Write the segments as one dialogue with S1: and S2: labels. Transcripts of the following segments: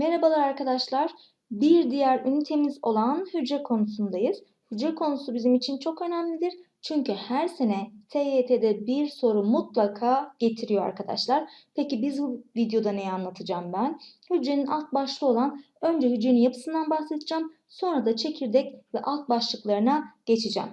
S1: Merhabalar arkadaşlar. Bir diğer ünitemiz olan hücre konusundayız. Hücre konusu bizim için çok önemlidir. Çünkü her sene TYT'de bir soru mutlaka getiriyor arkadaşlar. Peki biz bu videoda neyi anlatacağım ben? Hücrenin alt başlığı olan önce hücrenin yapısından bahsedeceğim. Sonra da çekirdek ve alt başlıklarına geçeceğim.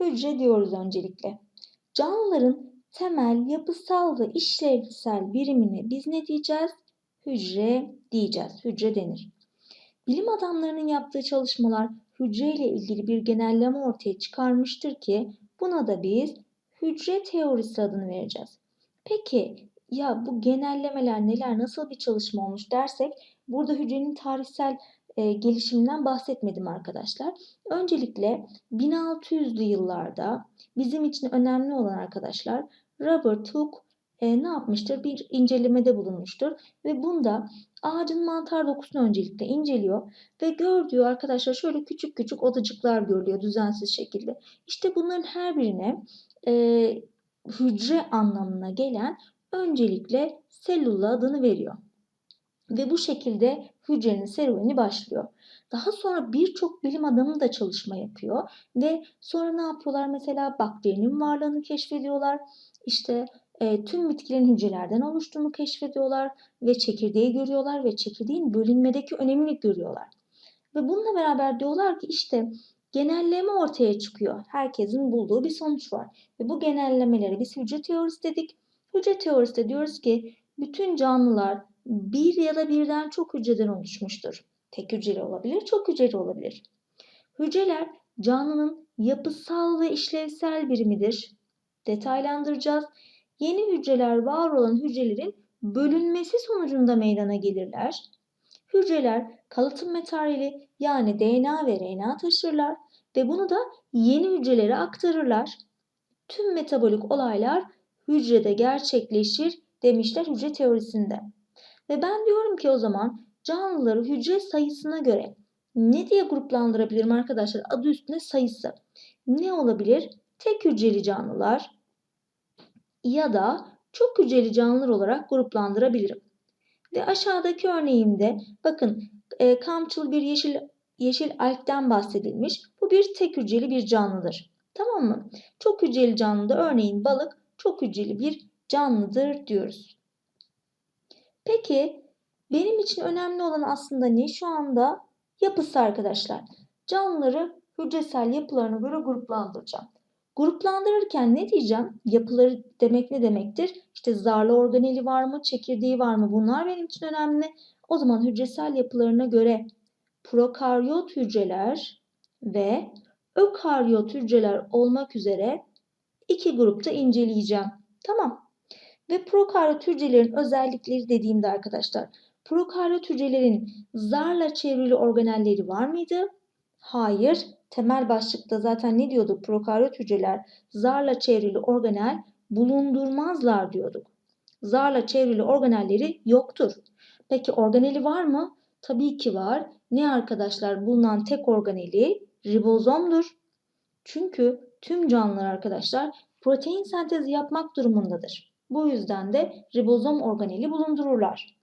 S1: Hücre diyoruz öncelikle. Canlıların temel yapısal ve işlevsel birimine biz ne diyeceğiz? Hücre diyeceğiz. Hücre denir. Bilim adamlarının yaptığı çalışmalar hücre ile ilgili bir genelleme ortaya çıkarmıştır ki buna da biz hücre teorisi adını vereceğiz. Peki ya bu genellemeler neler, nasıl bir çalışma olmuş dersek burada hücrenin tarihsel e, gelişiminden bahsetmedim arkadaşlar. Öncelikle 1600'lü yıllarda bizim için önemli olan arkadaşlar Robert Hooke e, ne yapmıştır? Bir incelemede bulunmuştur ve bunda ağacın mantar dokusunu öncelikle inceliyor ve gördüğü arkadaşlar şöyle küçük küçük odacıklar görülüyor düzensiz şekilde. İşte bunların her birine e, hücre anlamına gelen öncelikle selülla adını veriyor. Ve bu şekilde hücrenin serüveni başlıyor. Daha sonra birçok bilim adamı da çalışma yapıyor ve sonra ne yapıyorlar? Mesela bakterinin varlığını keşfediyorlar. İşte e, tüm bitkilerin hücrelerden oluştuğunu keşfediyorlar ve çekirdeği görüyorlar ve çekirdeğin bölünmedeki önemini görüyorlar. Ve bununla beraber diyorlar ki işte genelleme ortaya çıkıyor. Herkesin bulduğu bir sonuç var. Ve bu genellemeleri biz hücre teorisi dedik. Hücre teorisi de diyoruz ki bütün canlılar bir ya da birden çok hücreden oluşmuştur. Tek hücreli olabilir, çok hücreli olabilir. Hücreler canlının yapısal ve işlevsel birimidir. Detaylandıracağız. Yeni hücreler var olan hücrelerin bölünmesi sonucunda meydana gelirler. Hücreler kalıtım materyali yani DNA ve RNA taşırlar ve bunu da yeni hücrelere aktarırlar. Tüm metabolik olaylar hücrede gerçekleşir demişler hücre teorisinde. Ve ben diyorum ki o zaman canlıları hücre sayısına göre ne diye gruplandırabilirim arkadaşlar? Adı üstünde sayısı. Ne olabilir? Tek hücreli canlılar ya da çok hücreli canlılar olarak gruplandırabilirim. Ve aşağıdaki örneğimde bakın e, kamçıl bir yeşil yeşil algden bahsedilmiş. Bu bir tek hücreli bir canlıdır. Tamam mı? Çok hücreli canlıda örneğin balık çok hücreli bir canlıdır diyoruz. Peki benim için önemli olan aslında ne şu anda? Yapısı arkadaşlar. Canlıları hücresel yapılarına göre gruplandıracağım. Gruplandırırken ne diyeceğim? Yapıları demek ne demektir? İşte zarlı organeli var mı, çekirdeği var mı? Bunlar benim için önemli. O zaman hücresel yapılarına göre prokaryot hücreler ve ökaryot hücreler olmak üzere iki grupta inceleyeceğim. Tamam. Ve prokaryot hücrelerin özellikleri dediğimde arkadaşlar prokaryot hücrelerin zarla çevrili organelleri var mıydı? Hayır. Temel başlıkta zaten ne diyorduk? Prokaryot hücreler zarla çevrili organel bulundurmazlar diyorduk. Zarla çevrili organelleri yoktur. Peki organeli var mı? Tabii ki var. Ne arkadaşlar? Bulunan tek organeli ribozomdur. Çünkü tüm canlılar arkadaşlar protein sentezi yapmak durumundadır. Bu yüzden de ribozom organeli bulundururlar.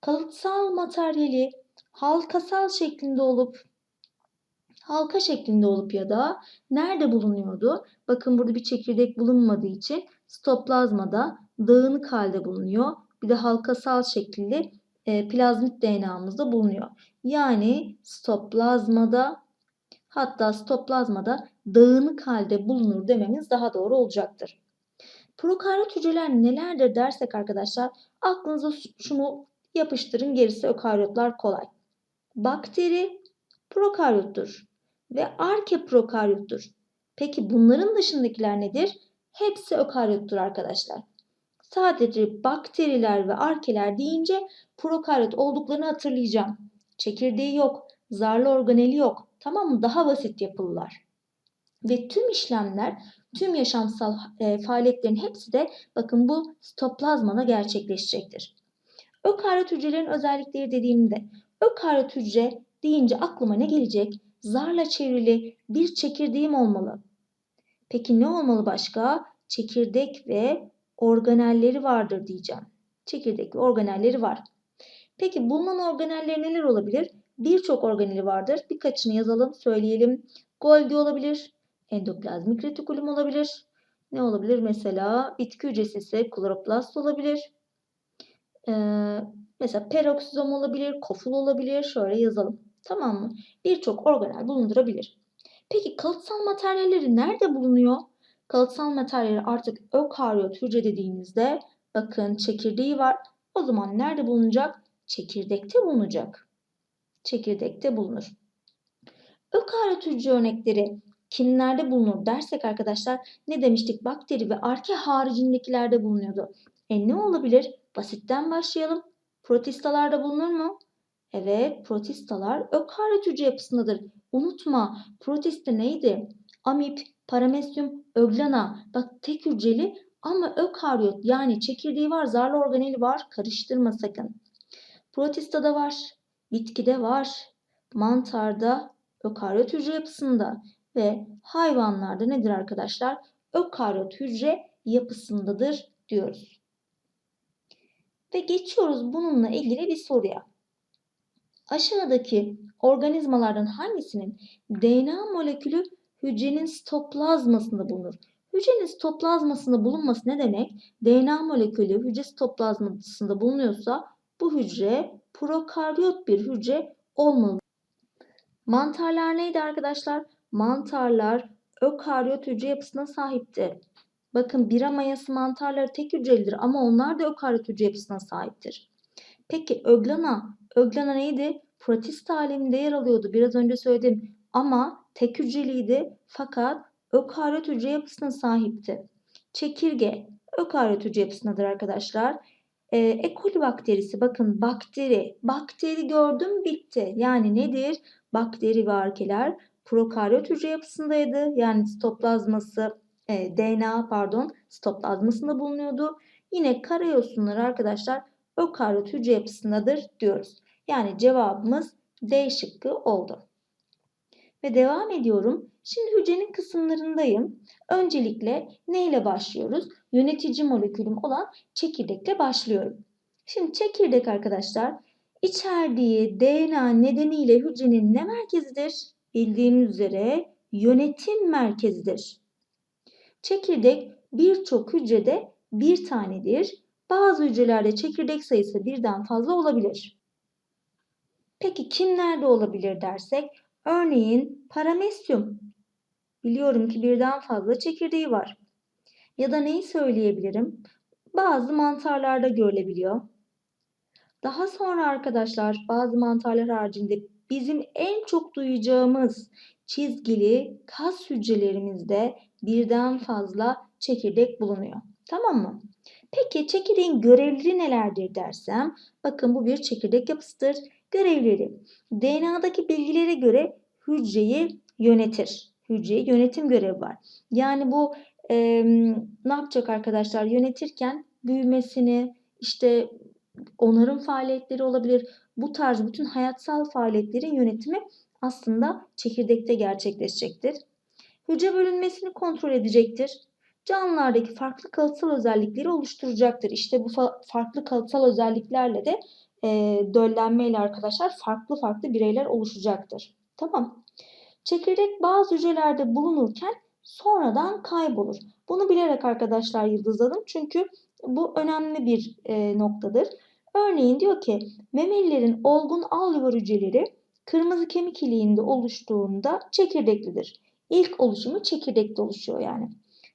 S1: Kalıtsal materyali halkasal şeklinde olup halka şeklinde olup ya da nerede bulunuyordu? Bakın burada bir çekirdek bulunmadığı için stoplazmada dağınık halde bulunuyor. Bir de halkasal şekilde e, plazmit DNA'mızda bulunuyor. Yani stoplazmada hatta stoplazmada dağınık halde bulunur dememiz daha doğru olacaktır. Prokaryot hücreler nelerdir dersek arkadaşlar aklınıza şunu yapıştırın gerisi ökaryotlar kolay. Bakteri prokaryottur ve arke prokaryottur. Peki bunların dışındakiler nedir? Hepsi ökaryottur arkadaşlar. Sadece bakteriler ve arkeler deyince prokaryot olduklarını hatırlayacağım. Çekirdeği yok, zarlı organeli yok. Tamam mı? Daha basit yapılılar. Ve tüm işlemler, tüm yaşamsal e, faaliyetlerin hepsi de bakın bu stoplazmada gerçekleşecektir. Ökaryot hücrelerin özellikleri dediğimde ökaryot hücre deyince aklıma ne gelecek? Zarla çevrili bir çekirdeğim olmalı. Peki ne olmalı başka? Çekirdek ve organelleri vardır diyeceğim. çekirdekli organelleri var. Peki bulunan organeller neler olabilir? Birçok organeli vardır. Birkaçını yazalım, söyleyelim. Golgi olabilir, endoplazmik retikulum olabilir. Ne olabilir? Mesela bitki hücresi ise kloroplast olabilir. Ee, mesela peroksizom olabilir, koful olabilir. Şöyle yazalım. Tamam mı? Birçok organel bulundurabilir. Peki kalıtsal materyalleri nerede bulunuyor? Kalıtsal materyali artık ökaryot hücre dediğimizde bakın çekirdeği var. O zaman nerede bulunacak? Çekirdekte bulunacak. Çekirdekte bulunur. Ökaryot hücre örnekleri kimlerde bulunur dersek arkadaşlar ne demiştik? Bakteri ve arke haricindekilerde bulunuyordu. E ne olabilir? Basitten başlayalım. Protistalarda bulunur mu? Evet, protistalar ökaryot hücre yapısındadır. Unutma, protista neydi? Amip, paramesyum, öglana. Bak tek hücreli ama ökaryot yani çekirdeği var, zarlı organeli var. Karıştırma sakın. Protistada var, bitkide var, mantarda, ökaryot hücre yapısında ve hayvanlarda nedir arkadaşlar? Ökaryot hücre yapısındadır diyoruz. Ve geçiyoruz bununla ilgili bir soruya. Aşağıdaki organizmalardan hangisinin DNA molekülü hücrenin sitoplazmasında bulunur? Hücrenin sitoplazmasında bulunması ne demek? DNA molekülü hücre sitoplazmasında bulunuyorsa bu hücre prokaryot bir hücre olmalı. Mantarlar neydi arkadaşlar? Mantarlar ökaryot hücre yapısına sahipti. Bakın bira mayası mantarları tek hücrelidir ama onlar da ökaryot hücre yapısına sahiptir. Peki öglana, öglana neydi? Protist aleminde yer alıyordu. Biraz önce söyledim ama tek hücreliydi fakat ökaryot hücre yapısına sahipti. Çekirge ökaryot hücre yapısındadır arkadaşlar. Ee, e. coli bakterisi bakın bakteri. Bakteri gördüm bitti. Yani nedir? Bakteri ve arkeler prokaryot hücre yapısındaydı. Yani sitoplazması e, DNA pardon sitoplazmasında bulunuyordu. Yine karayosunlar arkadaşlar ökaryot hücre yapısındadır diyoruz. Yani cevabımız D şıkkı oldu. Ve devam ediyorum. Şimdi hücrenin kısımlarındayım. Öncelikle ne ile başlıyoruz? Yönetici molekülüm olan çekirdekle başlıyorum. Şimdi çekirdek arkadaşlar içerdiği DNA nedeniyle hücrenin ne merkezidir? Bildiğimiz üzere yönetim merkezidir. Çekirdek birçok hücrede bir tanedir. Bazı hücrelerde çekirdek sayısı birden fazla olabilir. Peki kimlerde olabilir dersek örneğin paramesyum. Biliyorum ki birden fazla çekirdeği var. Ya da neyi söyleyebilirim? Bazı mantarlarda görülebiliyor. Daha sonra arkadaşlar bazı mantarlar haricinde bizim en çok duyacağımız çizgili kas hücrelerimizde birden fazla çekirdek bulunuyor. Tamam mı? Peki çekirdeğin görevleri nelerdir dersem, bakın bu bir çekirdek yapısıdır. Görevleri DNA'daki bilgilere göre hücreyi yönetir. Hücreyi yönetim görevi var. Yani bu e, ne yapacak arkadaşlar? Yönetirken büyümesini, işte onarım faaliyetleri olabilir. Bu tarz bütün hayatsal faaliyetlerin yönetimi aslında çekirdekte gerçekleşecektir. Hücre bölünmesini kontrol edecektir. Canlılardaki farklı kalıtsal özellikleri oluşturacaktır. İşte bu fa farklı kalıtsal özelliklerle de e, döllenmeyle arkadaşlar farklı farklı bireyler oluşacaktır. Tamam. Çekirdek bazı hücrelerde bulunurken sonradan kaybolur. Bunu bilerek arkadaşlar yıldızladım çünkü bu önemli bir e, noktadır. Örneğin diyor ki memelilerin olgun alveolar hücreleri kırmızı kemik iliğinde oluştuğunda çekirdeklidir. İlk oluşumu çekirdekte oluşuyor yani.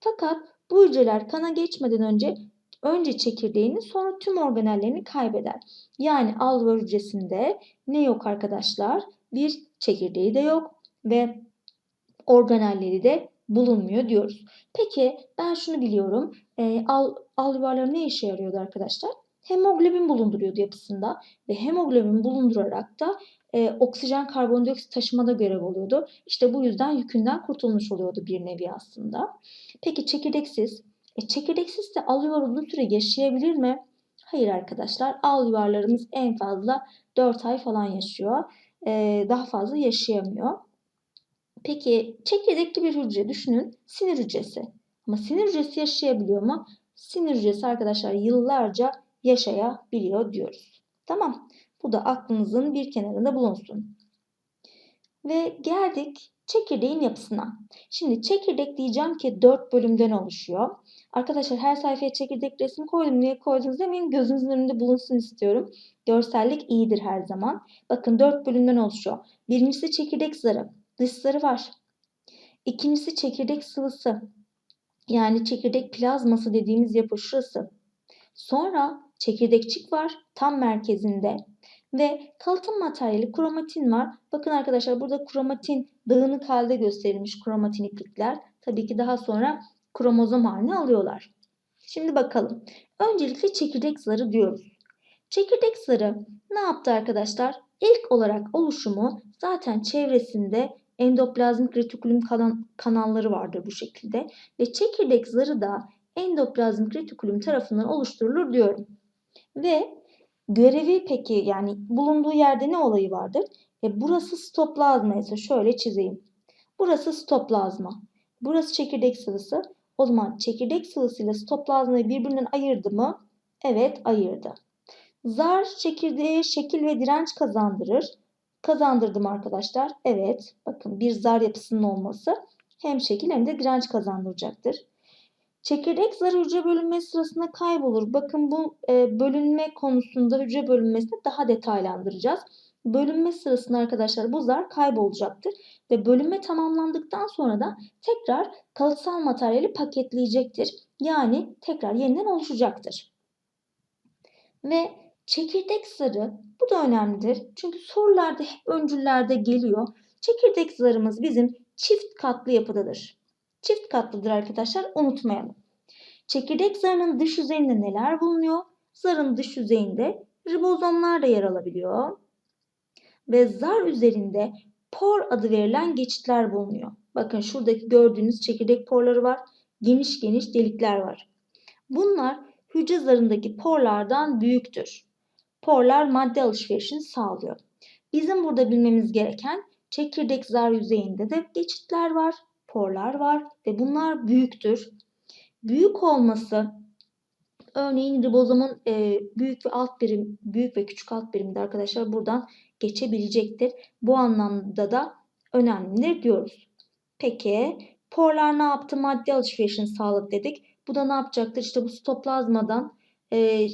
S1: Fakat bu hücreler kana geçmeden önce önce çekirdeğini sonra tüm organellerini kaybeder. Yani alveolar hücresinde ne yok arkadaşlar? Bir çekirdeği de yok ve organelleri de bulunmuyor diyoruz. Peki ben şunu biliyorum. E, al, alveolar ne işe yarıyordu arkadaşlar? Hemoglobin bulunduruyordu yapısında ve hemoglobin bulundurarak da e, oksijen karbondioksit taşımada görev oluyordu. İşte bu yüzden yükünden kurtulmuş oluyordu bir nevi aslında. Peki çekirdeksiz? E, çekirdeksiz de alüvar uzun süre yaşayabilir mi? Hayır arkadaşlar. Alüvarlarımız en fazla 4 ay falan yaşıyor. E, daha fazla yaşayamıyor. Peki çekirdekli bir hücre düşünün. Sinir hücresi. Ama sinir hücresi yaşayabiliyor mu? Sinir hücresi arkadaşlar yıllarca yaşayabiliyor diyoruz. Tamam. Bu da aklınızın bir kenarında bulunsun. Ve geldik çekirdeğin yapısına. Şimdi çekirdek diyeceğim ki 4 bölümden oluşuyor. Arkadaşlar her sayfaya çekirdek resmi koydum. Niye koydunuz demeyin. Gözünüzün önünde bulunsun istiyorum. Görsellik iyidir her zaman. Bakın 4 bölümden oluşuyor. Birincisi çekirdek zarı. Dış zarı var. İkincisi çekirdek sıvısı. Yani çekirdek plazması dediğimiz yapı şurası. Sonra çekirdekçik var tam merkezinde. Ve kalıtım materyali kromatin var. Bakın arkadaşlar burada kromatin dağınık halde gösterilmiş kromatin iplikler. Tabii ki daha sonra kromozom haline alıyorlar. Şimdi bakalım. Öncelikle çekirdek zarı diyoruz. Çekirdek zarı ne yaptı arkadaşlar? İlk olarak oluşumu zaten çevresinde endoplazmik retikulum kalan, kanalları vardır bu şekilde. Ve çekirdek zarı da endoplazmik retikulum tarafından oluşturulur diyorum. Ve görevi peki yani bulunduğu yerde ne olayı vardır? E burası stoplazma ise şöyle çizeyim. Burası stoplazma. Burası çekirdek sıvısı. O zaman çekirdek sıvısıyla stoplazmayı birbirinden ayırdı mı? Evet ayırdı. Zar çekirdeğe şekil ve direnç kazandırır. Kazandırdım arkadaşlar. Evet. Bakın bir zar yapısının olması hem şekil hem de direnç kazandıracaktır. Çekirdek zarı hücre bölünmesi sırasında kaybolur. Bakın bu e, bölünme konusunda hücre bölünmesini daha detaylandıracağız. Bölünme sırasında arkadaşlar bu zar kaybolacaktır. Ve bölünme tamamlandıktan sonra da tekrar kalıtsal materyali paketleyecektir. Yani tekrar yeniden oluşacaktır. Ve çekirdek zarı bu da önemlidir. Çünkü sorularda hep öncüllerde geliyor. Çekirdek zarımız bizim çift katlı yapıdadır. Çift katlıdır arkadaşlar unutmayalım. Çekirdek zarının dış yüzeyinde neler bulunuyor? Zarın dış yüzeyinde ribozomlar da yer alabiliyor. Ve zar üzerinde por adı verilen geçitler bulunuyor. Bakın şuradaki gördüğünüz çekirdek porları var. Geniş geniş delikler var. Bunlar hücre zarındaki porlardan büyüktür. Porlar madde alışverişini sağlıyor. Bizim burada bilmemiz gereken çekirdek zar yüzeyinde de geçitler var, porlar var ve bunlar büyüktür. Büyük olması örneğin ribozomun e, büyük ve alt birim, büyük ve küçük alt birimde arkadaşlar buradan geçebilecektir. Bu anlamda da önemlidir diyoruz. Peki porlar ne yaptı? Madde alışverişini sağladı dedik. Bu da ne yapacaktır? İşte bu stoplazmadan e,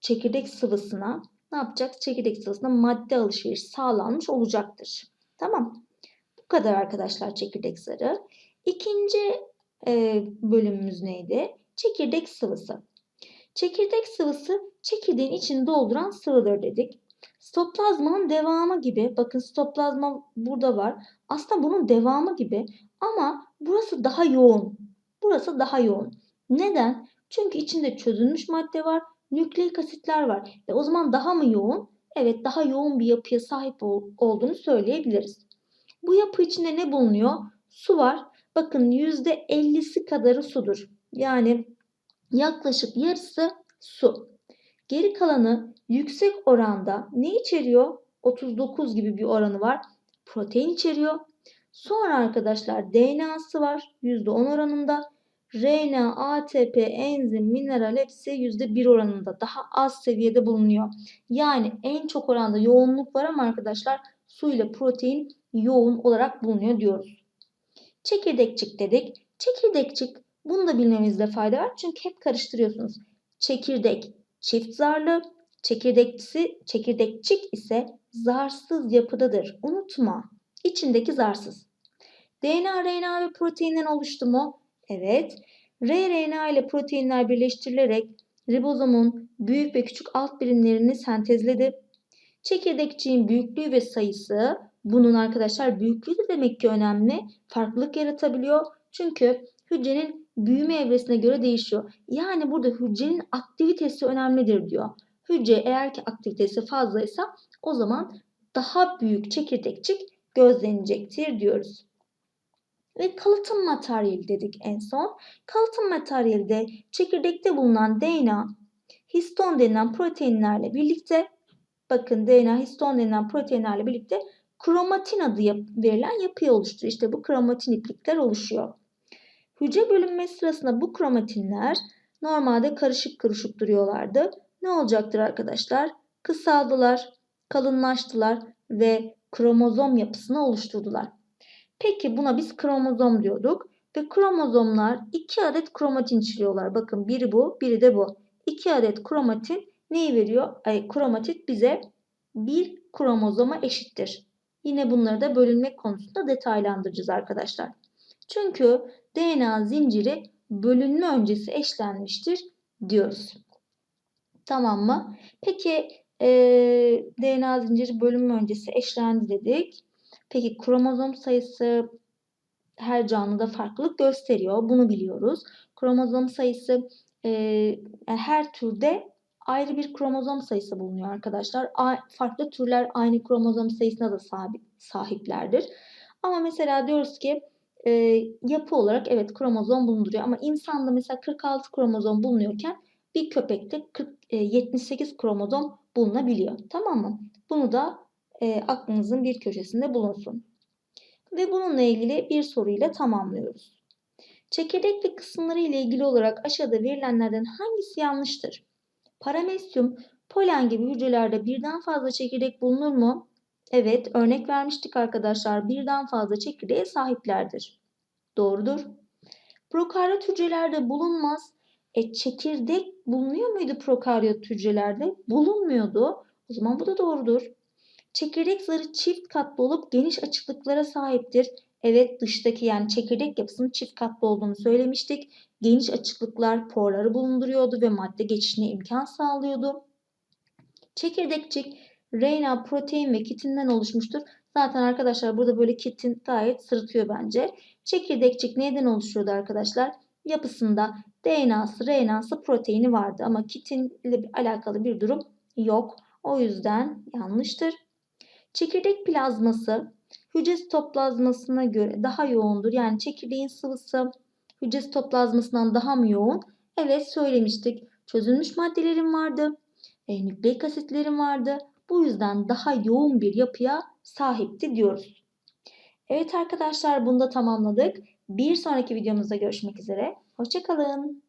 S1: çekirdek sıvısına ne yapacak? Çekirdek sıvısına madde alışverişi sağlanmış olacaktır. Tamam. Bu kadar arkadaşlar çekirdek zarı. İkinci e, bölümümüz neydi? Çekirdek sıvısı. Çekirdek sıvısı çekirdeğin içini dolduran sıvıdır dedik. Stoplazmanın devamı gibi, bakın stoplazma burada var. Aslında bunun devamı gibi ama burası daha yoğun. Burası daha yoğun. Neden? Çünkü içinde çözülmüş madde var, nükleik asitler var. E o zaman daha mı yoğun? Evet, daha yoğun bir yapıya sahip ol, olduğunu söyleyebiliriz. Bu yapı içinde ne bulunuyor? Su var. Bakın %50'si kadarı sudur. Yani yaklaşık yarısı su. Geri kalanı yüksek oranda ne içeriyor? 39 gibi bir oranı var. Protein içeriyor. Sonra arkadaşlar DNA'sı var %10 oranında. RNA, ATP, enzim, mineral hepsi %1 oranında daha az seviyede bulunuyor. Yani en çok oranda yoğunluk var ama arkadaşlar su ile protein yoğun olarak bulunuyor diyoruz. Çekirdekçik dedik. Çekirdekçik bunu da bilmemizde fayda var. Çünkü hep karıştırıyorsunuz. Çekirdek çift zarlı, çekirdekçisi, çekirdekçik ise zarsız yapıdadır. Unutma. İçindeki zarsız. DNA, RNA ve proteinden oluştu mu? Evet. rRNA ile proteinler birleştirilerek ribozomun büyük ve küçük alt birimlerini sentezledi. Çekirdekçiğin büyüklüğü ve sayısı bunun arkadaşlar büyüklüğü de demek ki önemli. Farklılık yaratabiliyor. Çünkü hücrenin büyüme evresine göre değişiyor. Yani burada hücrenin aktivitesi önemlidir diyor. Hücre eğer ki aktivitesi fazlaysa o zaman daha büyük çekirdekçik gözlenecektir diyoruz. Ve kalıtım materyali dedik en son. Kalıtım materyali de çekirdekte bulunan DNA, histon denilen proteinlerle birlikte bakın DNA, histon denilen proteinlerle birlikte kromatin adı yap verilen yapıyı oluşturuyor. İşte bu kromatin iplikler oluşuyor. Hücre bölünmesi sırasında bu kromatinler normalde karışık karışık duruyorlardı. ne olacaktır arkadaşlar? Kısaldılar, kalınlaştılar ve kromozom yapısını oluşturdular. Peki buna biz kromozom diyorduk ve kromozomlar iki adet kromatin çiziyorlar. Bakın biri bu, biri de bu. İki adet kromatin neyi veriyor? Ay, kromatit bize bir kromozoma eşittir. Yine bunları da bölünmek konusunda detaylandıracağız arkadaşlar. Çünkü DNA zinciri bölünme öncesi eşlenmiştir diyoruz. Tamam mı? Peki e, DNA zinciri bölünme öncesi eşlendi dedik. Peki kromozom sayısı her canlıda farklılık gösteriyor. Bunu biliyoruz. Kromozom sayısı e, yani her türde ayrı bir kromozom sayısı bulunuyor arkadaşlar. Farklı türler aynı kromozom sayısına da sahip, sahiplerdir. Ama mesela diyoruz ki e, yapı olarak evet kromozom bulunduruyor. Ama insanda mesela 46 kromozom bulunuyorken bir köpekte 40, e, 78 kromozom bulunabiliyor. Tamam mı? Bunu da e, aklınızın bir köşesinde bulunsun. Ve bununla ilgili bir soruyla tamamlıyoruz. Çekirdek ve kısımları ile ilgili olarak aşağıda verilenlerden hangisi yanlıştır? Paramesyum, polen gibi hücrelerde birden fazla çekirdek bulunur mu? Evet, örnek vermiştik arkadaşlar. Birden fazla çekirdeğe sahiplerdir. Doğrudur. Prokaryot hücrelerde bulunmaz. E çekirdek bulunuyor muydu prokaryot hücrelerde? Bulunmuyordu. O zaman bu da doğrudur. Çekirdek zarı çift katlı olup geniş açıklıklara sahiptir. Evet dıştaki yani çekirdek yapısının çift katlı olduğunu söylemiştik. Geniş açıklıklar porları bulunduruyordu ve madde geçişine imkan sağlıyordu. Çekirdekçik RNA, protein ve kitinden oluşmuştur. Zaten arkadaşlar burada böyle kitin gayet sırıtıyor bence. Çekirdekçik neyden oluşuyordu arkadaşlar? Yapısında DNA'sı, RNA'sı, proteini vardı ama kitinle alakalı bir durum yok. O yüzden yanlıştır. Çekirdek plazması hücre sitoplazmasına göre daha yoğundur. Yani çekirdeğin sıvısı hücre sitoplazmasından daha mı yoğun? Evet söylemiştik. Çözülmüş maddelerin vardı. E, nükleik asitlerin vardı. Bu yüzden daha yoğun bir yapıya sahipti diyoruz. Evet arkadaşlar bunu da tamamladık. Bir sonraki videomuzda görüşmek üzere. Hoşçakalın.